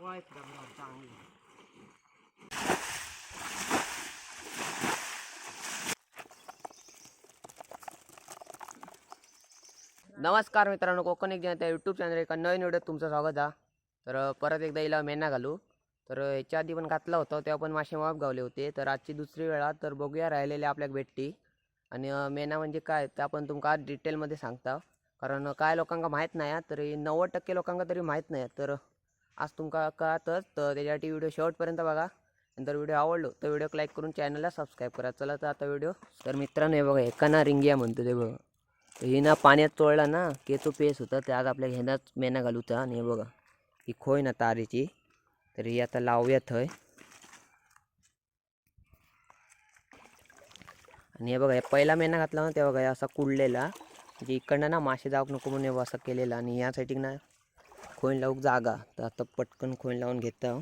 वाईट नमस्कार मित्रांनो कोकण एक जनता यूट्यूब चॅनल एका नवीन व्हिडिओत तुमचं स्वागत आहे. तर परत एकदा हिला मेना घालू. तर ह्याच्या आधी पण घातला होता तेव्हा पण मासे माप गावले होते. तर आजची दुसरी वेळा तर बघूया राहिलेले आपल्याक भेटती. आणि मेना म्हणजे काय ते आपण तुमका आज डिटेलमध्ये सांगता. कारण काय लोकांका माहीत नाही तर तरी नव्वद टक्के लोकांना तरी माहीत नाही. तर आज तुमका कळतच तर त्याच्यासाठी व्हिडिओ शेवटपर्यंत बघा. नंतर व्हिडिओ आवडलो तर व्हिडिओ लाईक करून चॅनलला सबस्क्राईब करा. चला तर आता व्हिडिओ. तर मित्रांनो हे बघा एका ना रिंगिया म्हणतो ते बघा. तर ही ना पाण्यात तोडला ना केचो पेस होता ते आज आपल्या ह्यानाच मेना घालूचा आणि हे बघा ही खोय ना तारेची. तर ही आता लावूया थंय. आणि हे बघा हे पहिला मेना घातला ना तेव्हा काय असा कुडलेला. म्हणजे इकडनं ना मासे जाऊक नको म्हणून हे असं केलेला. आणि या साईडीक ना खोईन लावूक जागा. तर आता पटकन खोईन लावून घेता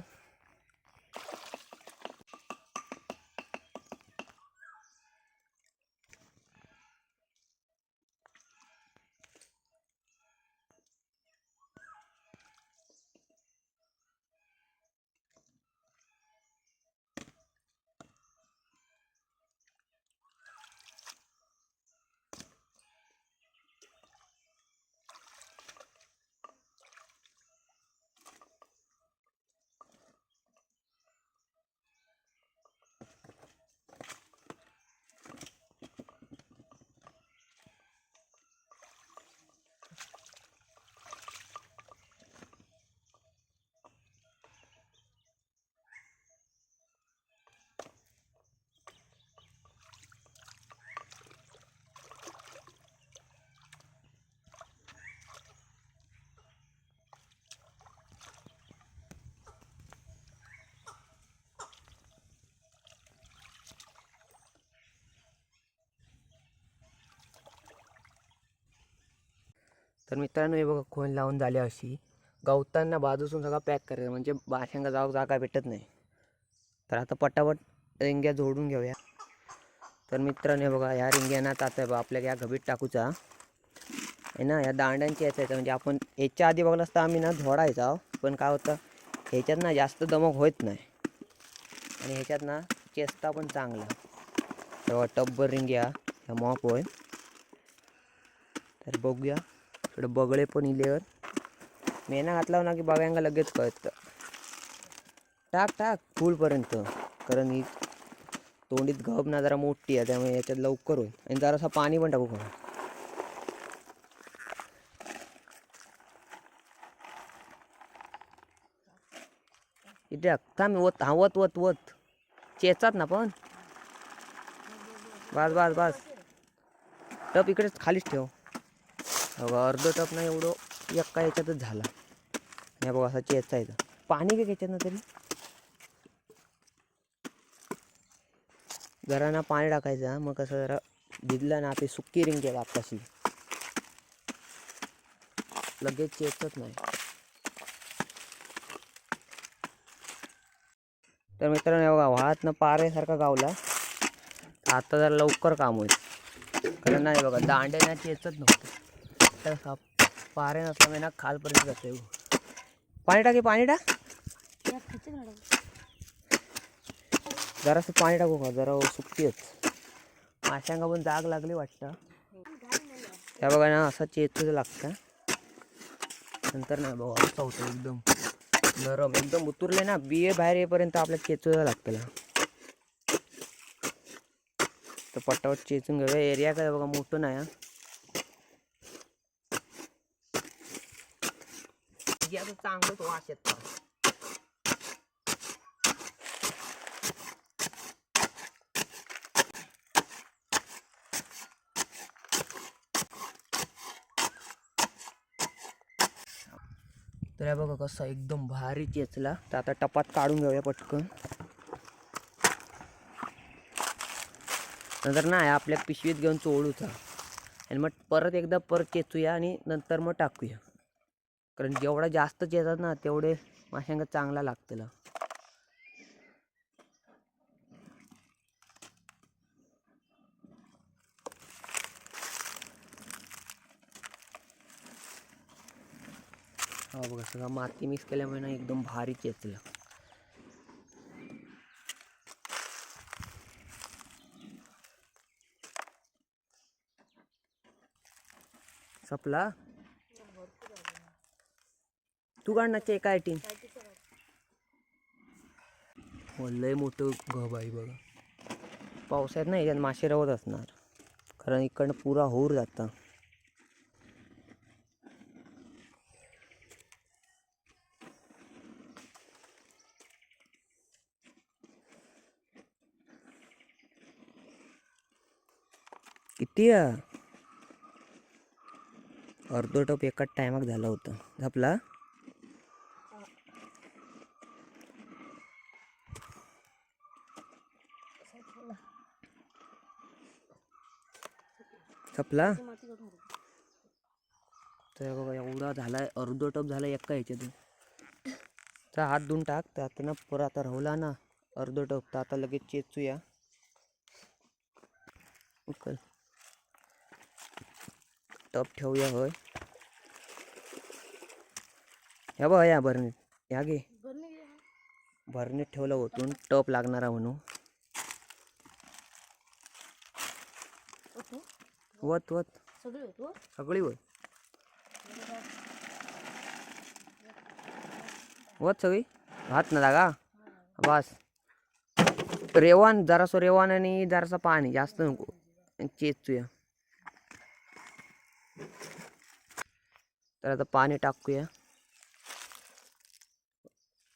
तर मित्रांनो हे बघा खोन लावून झाले अशी. गवतांना बाजूसून सगळं पॅक करायचं म्हणजे बाशांना जाऊ जागा भेटत नाही. तर आता पटापट रिंग्या जोडून घेऊया. तर मित्रांनो हे बघा ह्या रिंग्यांना आता बा आपल्या या घबीत टाकूचा. आहे ना या दांड्यांची याचायचं म्हणजे आपण याच्या आधी बघलं असतं आम्ही ना झोडायचा पण काय होतं ह्याच्यात ना जास्त दमक होत नाही. आणि ह्याच्यात ना चेस्ता पण चांगला. तेव्हा टब्बर रिंग्या ह्या मॉप होय. तर बघूया. इकडे बगळे पण इलेवर मेना घातला ना की बघायला लगेच कळतं. टाक टाक फुलपर्यंत. कारण ही तोंडीत घब ना जरा मोठी आहे त्यामुळे याच्यात लवकर होईल. आणि जरासा पाणी पण टाकू खरं इथे थांब वत हा वत वत वत. चेचात ना पण. बस बस बस. टप इकडेच खालीच ठेव. बघा अर्ध टप ना एवढं एका याच्यातच झाला. नाही बघा असा चेचायचा पाणी काय याच्यात तरी? जरा ना पाणी टाकायचं मग कसं जरा भिजला ना आपली सुक्की रिंग केला आत्ताशी. लगेच चेचत नाही. तर मित्रांनो बघा वाळातनं पारेसारखा गावला. आता जरा लवकर काम होईल. कारण नाही बघा दांड्याना चेचत नव्हतं. तर साप. पारे नसल्यामुळे ना खालपर्यंत जाते. पाणी टाके पाणी टाक. जरासं पाणी टाकू का? जरा सुकतीच. माशांका पण जाग लागली वाटतं. त्या बघा ना असा चेचूच लागतं. नंतर नाही बघा असं एकदम. नरम एकदम उतरले ना बिये बाहेर येईपर्यंत आपल्या चेचूला लागतं तर पटापट चेचून घेऊया. एरिया काय बघा मोठं नाही याचं चांगलंच वास तर बघा कसा एकदम भारी चेचला. तर आता टपात काढून घेऊया पटकन. नंतर नाही आपल्या पिशवीत घेऊन चोळूचा. आणि मग परत एकदा परत चेचूया आणि नंतर मग टाकूया. कारण जेवढा जास्तच येतात ना तेवढे माशांका चांगला लागतील. हा बघा सगळा माती मिक्स केल्यामुळे ना एकदम भारी चेचलं सपला? तू काढण्याचे एका आयटीन हो लय मोठं गब आहे बघा. पावसाळ्यात नाही याच्यात मासे रवत असणार. कारण इकडनं पुरा होऊर जाता. किती आहे? अर्धो टप एकाच टायमाक झाला होता. झापला? झपला तर बघा एवढा झालाय अर्धो टप झाला एका ह्याच्यातून. तर हात धुवून टाक तर आता ना परत आता राहुला ना अर्धो टप. तर आता लगेच चेचूया. उकल. टप ठेवूया होय. ह्या बघ या भरणीत ह्या घे. भरणीत ठेवलं होतून टप लागणारा म्हणून. वत वत. सगळी वत वत सगळी? भात ना जागा. बस. रेवान जरासं रेवान आणि जरासं पाणी जास्त नको. आणि चेचूया तर आता पाणी टाकूया.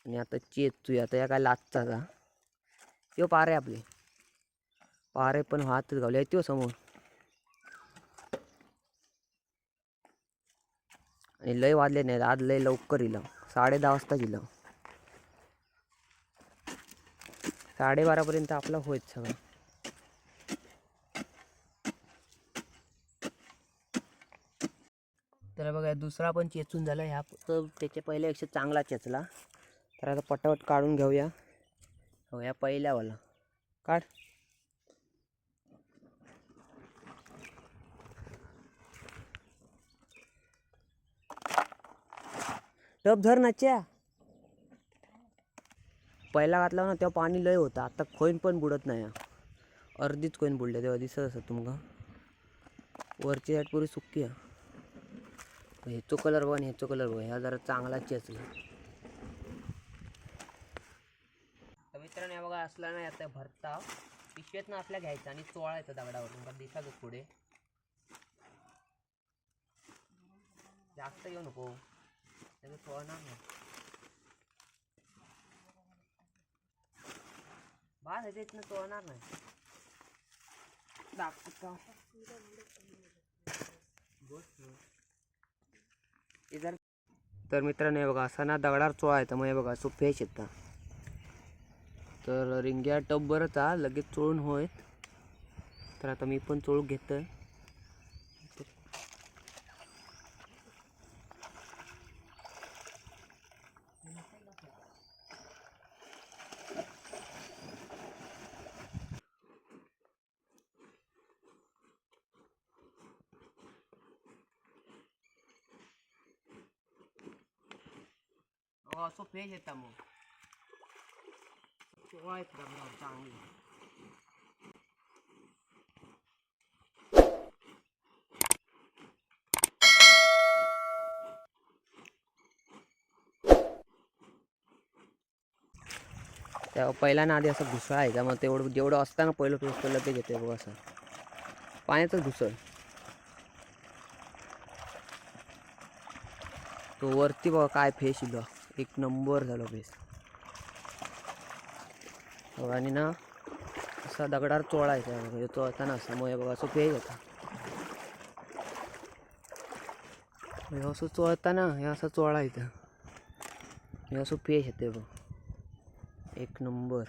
आणि आता चेचूया आता या काय लागता का पारे आपले. पारे पण हातच घालूया. त्यो समोर. आणि लय वाजले नाही आज लय लवकर इलं साडे दहा वाजता इलं साडेबारापर्यंत आपलं होईल सगळं. तर बघा दुसरा पण चेचून झाला ह्या. तर त्याच्या पहिल्यापेक्षा चांगला चेचला. तर आता पटापट काढून घेऊया. हो या पहिल्यावाला. काढ. टप धर नाच्या पहिला घातला ना तेव्हा पाणी लय होतं. आता खोईन पण बुडत नाही. अर्धीच खोईन बुडले तेव्हा दिसत असत तुमका वरची साईड पुरी सुक्की आहे. ह्याचो कलर बघ आणि ह्याचो कलर बघ. ह्या जरा चांगलाच असला तर मित्रांनो या बघा असला नाही आता भरता. पिशवेत ना आपल्या घ्यायचा आणि चोळायचं दगडावर तुमका दिसाच पुढे. जास्त येऊ नको. नाही बास नाही दाखवतो इधर तर मित्रांनो हे बघा असा ना दगडावर चोळायचा मग हे बघा सो फेश येतात तर रिंग्या टप बरंच हा लगेच चोळून होय तर आता मी पण चोळून घेतोय. हो असं फेश येतात मग चोळायचं तेव्हा पहिला ना आधी असं आहे त्यामुळे तेवढं जेवढं असताना पहिलं टोचलं ते घेते बघ असं. पाण्याचं घुसळ. तो वरती बघा काय फेस इलो एक नंबर झालो हो, बेस आणि ना असा दगडावर चोळायचा म्हणजे चोळताना असं मग हे बघा असं पेज येता हे असं चोळताना हे असं चोळायचं हे असं पेश येते बघ. एक नंबर.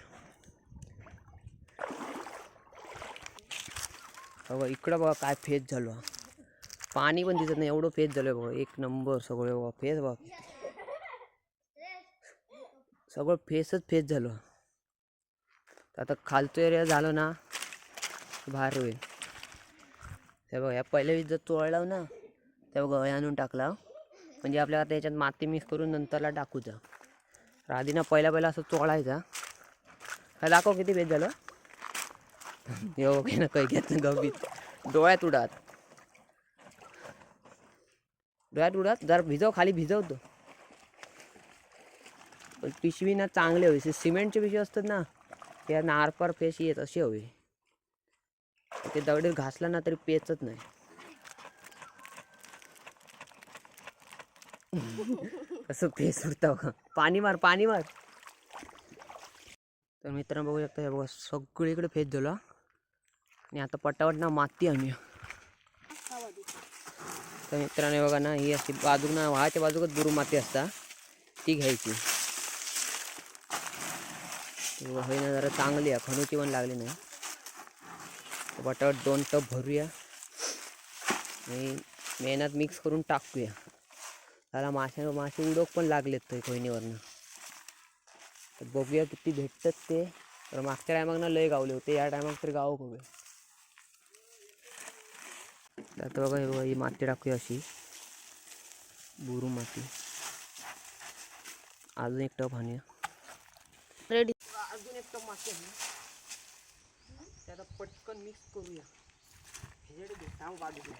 बघा इकडं बघा काय फेस झालो. पाणी पण दिसत नाही एवढं फेस झालं बघा. एक नंबर सगळे बघा फेस बघा. सगळं फेसच फेस झालं. आता खालतो एरिया झालो ना बाहेर होईल. हे बघा या पहिल्या वीज जर चोळला ना ते बघा आणून टाकला. म्हणजे आपल्याला आता याच्यात माती मिक्स करून नंतरला टाकूचा जा. आधी ना पहिला पहिला असं चोळायचा. हा दाखव किती फेस झालं. यो ओके ना काही घेत गवीत डोळ्यात उडात डोळ्यात उडात जर भिजव खाली भिजवतो. पण पिशवी ना चांगली हवी. सिमेंटची पिशवी असतात ना त्या नारपार फेस येत अशी हवी. ते दगडीत घासला ना तरी पेचत नाही. कसं फेस उरतं बघा पाणी मार पाणी मार. तर मित्रांनो बघू शकता हे बघा सगळीकडे फेस दिला आणि आता पटापट ना माती आम्ही तर मित्रांनो बघा ना ही अशी बाजू ना व्हाच्या बाजूकच दुरू माती असता. ती घ्यायची. हे ना जरा चांगली आहे. खणूची पण लागली नाही. बटाट दोन टप भरूया. आणि मेहनत मिक्स करून टाकूया. त्याला माशा मासे उडोक पण लागलेत ते कोयनीवरनं तर बघूया किती भेटतात ते. तर मागच्या टायमाक ना लय गावले होते. या टायमाक तरी गाव बघूया. तर आता बघा हे बघा ही माती टाकूया अशी. बुरू माती. अजून एक टप आणूया. रेडी अजून मासे आहे त्याला पटकन मिक्स करूया. ह्याच्याकडे घे, सांग बाजूला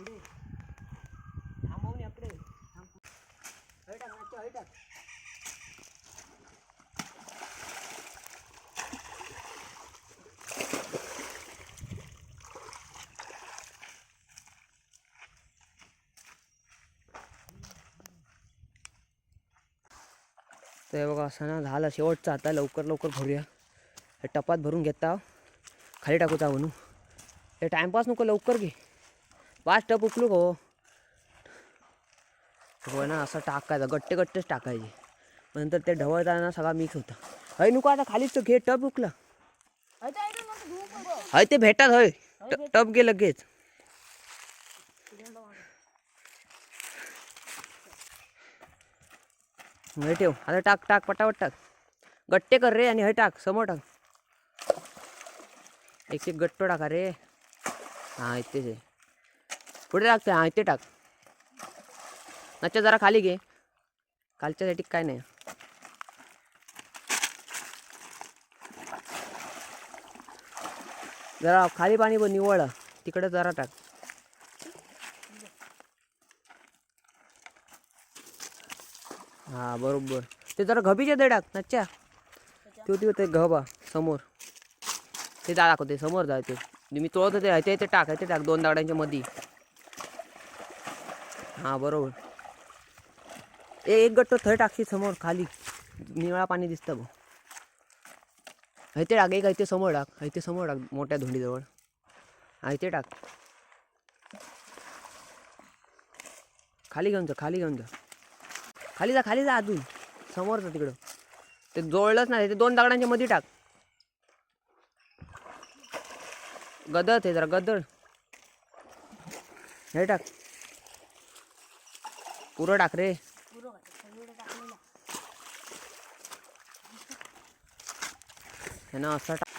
पुढे. थांबवून इकडे. हय टाक नाच्या हय तर हे बघा असं ना झालं. शेवटचा आता लवकर लवकर भरूया. हे टपात भरून घेता. खाली टाकूचा म्हणू. हे टाइमपास नको लवकर घे. पाच टप उचलू गो. हो ना असं टाकायचं गट्टे गट्टेच टाकायचे. नंतर ते ढवळताना सगळा मिक्स होता. हय नको आता खालीच घे टप उकला. हय ते भेटत हय टप गे लगेच. नाही ठेव आता टाक टाक पटापट टाक. गट्टे कर रे आणि हय टाक समोर टाक. एक एक गट्टो टाका रे. हां इथेच आहे. पुढे टाकते हां इथे टाक. नच्चा जरा खाली घे. खालच्यासाठी काय नाही. जरा खाली पाणी पण निवळ. तिकडे जरा टाक. हा बरोबर. ते जरा घबीच्या दे टाक नच्च्या ते होते ते घबा समोर. ते जा दाखवते समोर जा ते. मी तोळत होते ते टाक ते टाक दोन दागड्यांच्या मध्ये हां बरोबर. ए एक गट्टो थंय टाकशी समोर खाली. निळा पाणी दिसतं बघ. इथे टाक एक इथे समोर टाक इथे समोर टाक मोठ्या धुंडीजवळ हा टाक. खाली घेऊन जा खाली घेऊन जा. खाली जा खाली जा अजून. समोर जा तिकडं. ते जोडलंच नाही ते दोन दगडांच्या मध्ये टाक. गदळ ते जरा गदळ. हे टाक. पुरं टाक रे. ना असं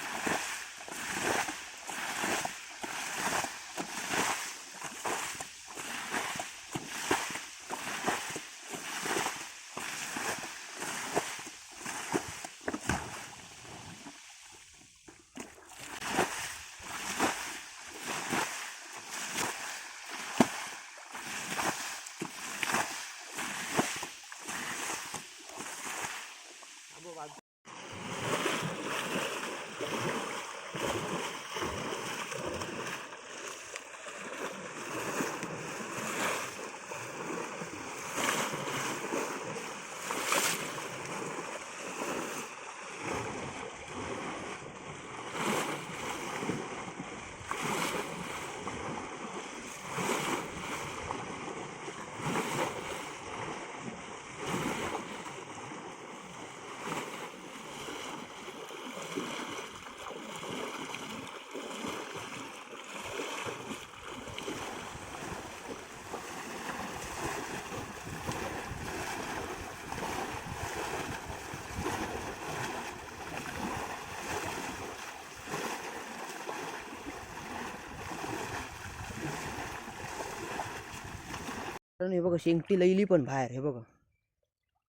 कारण हे बघा शेंगटी लईली पण बाहेर हे बघा.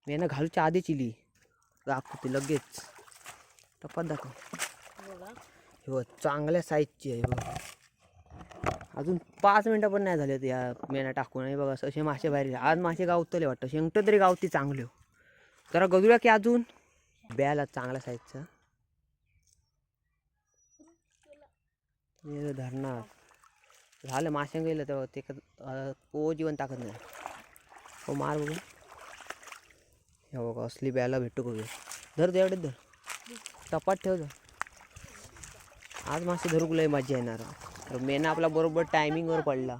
मी यांना घालूच्या आधीच इली. दाखवते लगेच. टपात दाखव. हे बघ चांगल्या साईजची आहे बघा. अजून पाच मिनटं पण नाही झाले या मेना टाकून. हे बघा असे मासे बाहेर. आज मासे गावतले वाटतं. शेंगटं तरी गावती चांगले हो. जरा गजूया की अजून? ब्याला चांगल्या साईजचा धरणार. झालं मासे गेलं तेव्हा ते को जीवन टाकत नाही. हो मार बघू हे बघा असली ब्याला भेटू बघू धर तेवढेच धर. टपात ठेव जा आज मासे धरूक लय मजा येणार. तर मेना आपला बरोबर टायमिंगवर पडला.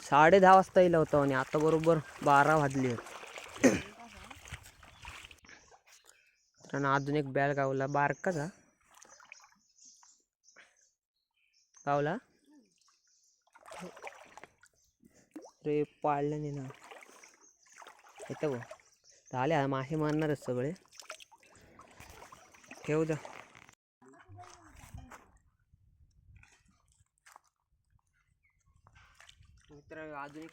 साडे दहा वाजता येला होता आणि आता बरोबर बारा वाजले आणि अजून एक बॅल गावला. बारकाचा. गावला रे पाळलं नाही ना. येतं गो. झाले मासे मारणारच सगळे. ठेव जा. मित्र अजून एक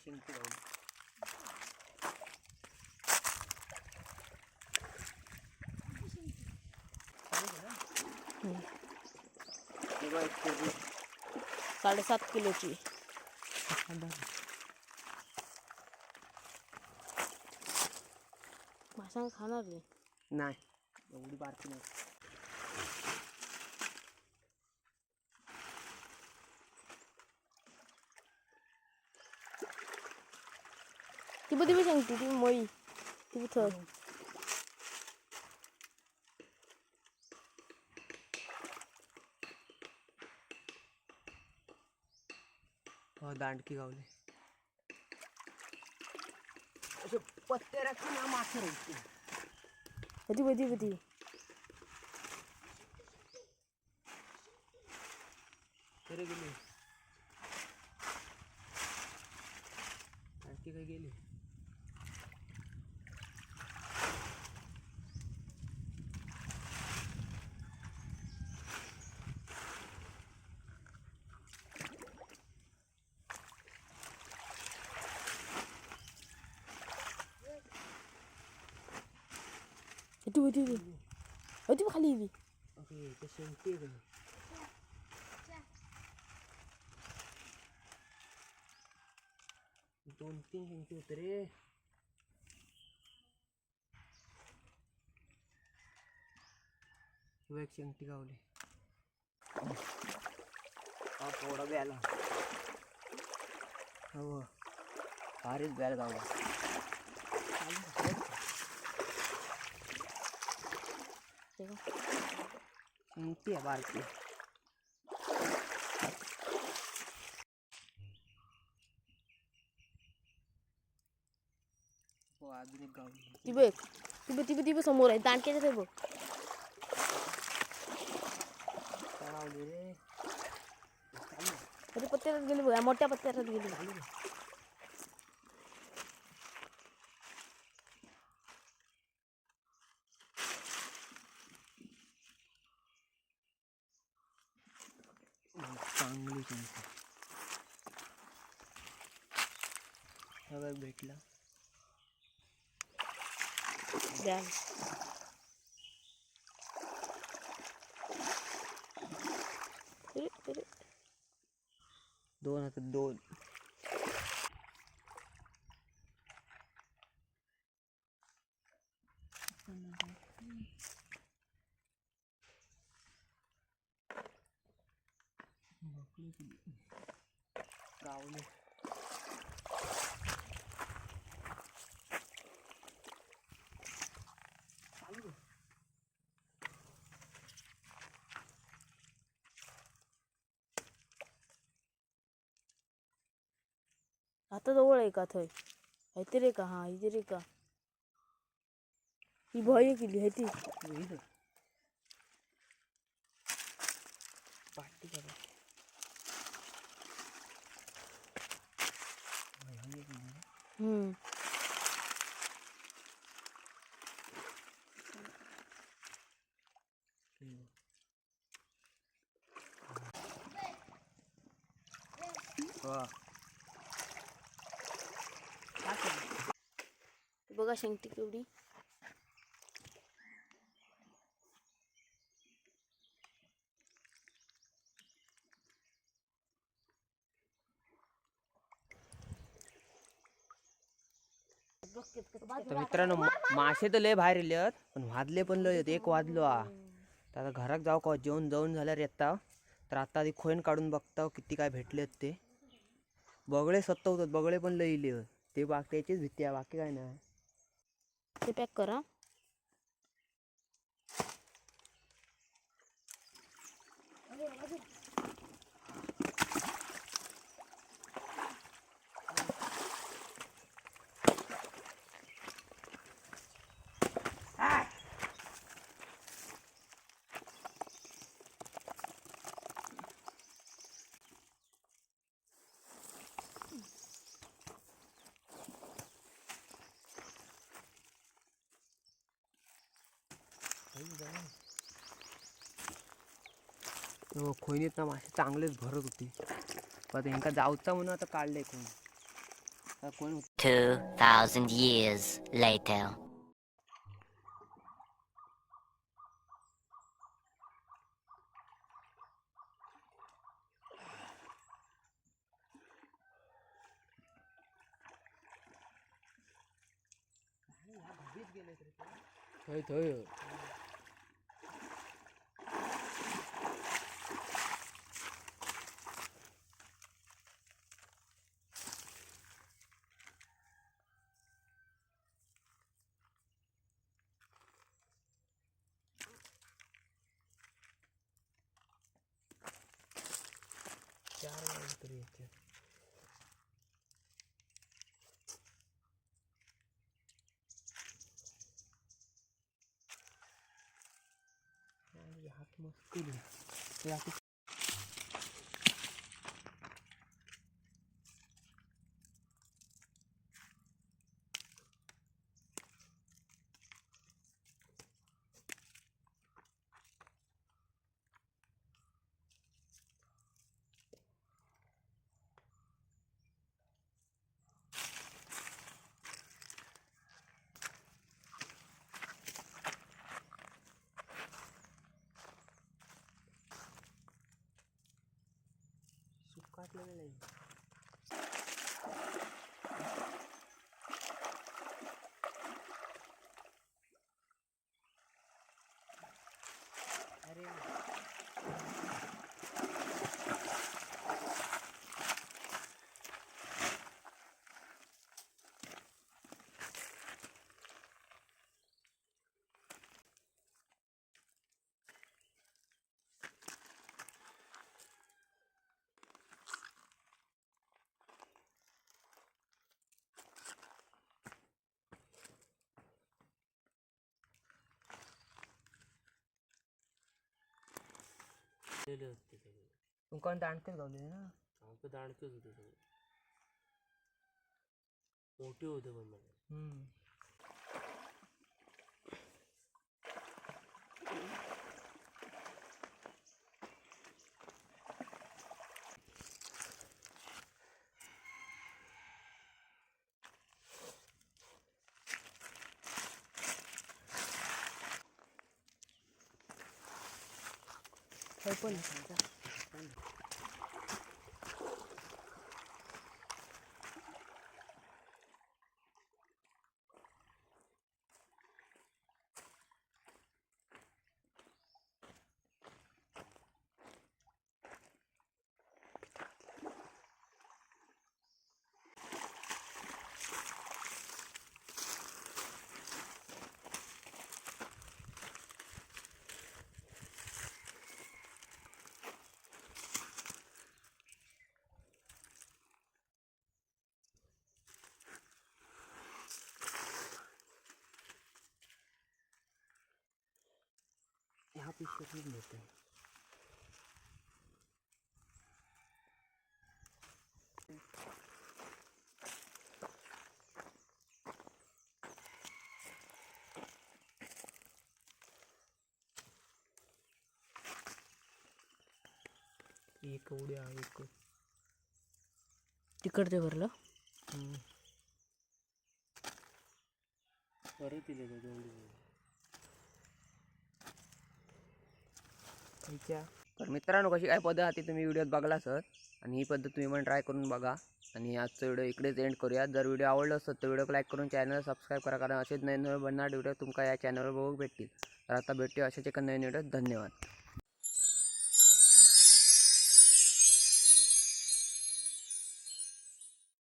कोबी. साडेसात किलोची मासा खाणार रे नाही एवढी बारकी नाही ती बघ ती बी सांगते ती मळी ती बी थर दांडकी गावले. असे पत्ते राखून ना मासे राहायचे कधी कधी कधी तरी गेली. दांडकी काय गेली? कधी कधी कधी कधी खाली बी ओके ते शेंगटी दोन तीन शेंगटी होते रे एक शेंगटी गावली हा थोडा बी आला हो भारीच बॅल गावला ते बघ. शेंगटी आहे बारकी हो अजून एक गावली ती बघ ती बघ ती बघ ती बघ समोर आहे दांडक्याच्या ते बघ गावली रे कधी पत्त्यात गेली बघ या मोठ्या पत्त्यात गेली चांगली शेंगटी सगळं भेटलं द्या अरे, अरे. दोन आता दोन गावले आता जवळ आहे का थंय? हायते रे का? हा इथे रे का? ही भय केली हाय ती. हम्म. वा. बघा शेंगटी केवढी? तर मित्रांनो मासे तर लय बाहेर येले आहेत पण वाजले पण लय एक वाजलो हा. तर आता घरात जाऊ का? जेवण जाऊन झाल्यावर येता. तर आता आधी खोईन काढून बघता किती काय भेटले ते. बगळे सत्ता होतात बगळे पण लय इले ते बाग त्याचीच भीती आहे बाकी काय नाही. ते पॅक करा हो खोयनीत ना मासे चांगलेच भरत होते. पण यांका जाऊचा म्हणून आता काढले कोण? कोण 2,000 years later. थंय थंय वाजले तरी येते हात मस्त केली ते आता गेले होते सगळे. तुमका दांडतेच गावले ना? आमचं दांडकेच होते सगळे. मोठे होते पण मला हम्म पण ह्या पिशवीतून मिळते एक उड्या एक तिकडचे भरलं हम्म. परत इले ते दोन तर मित्रांनो कशी काय पद्धत आहे तुम्ही व्हिडिओत बघला सर? आणि ही पद्धत तुम्ही पण ट्राय करून बघा. आणि आजचा व्हिडिओ इकडेच एंड करूया. जर व्हिडिओ आवडला असत तर व्हिडिओ लाईक करून चॅनल सबस्क्राईब करा. कारण असेच नवीन नवीन बनणार व्हिडिओ तुमका या चॅनलवर बघू भेटतील. तर आता भेटूया अशाच एका नवीन व्हिडिओ धन्यवाद.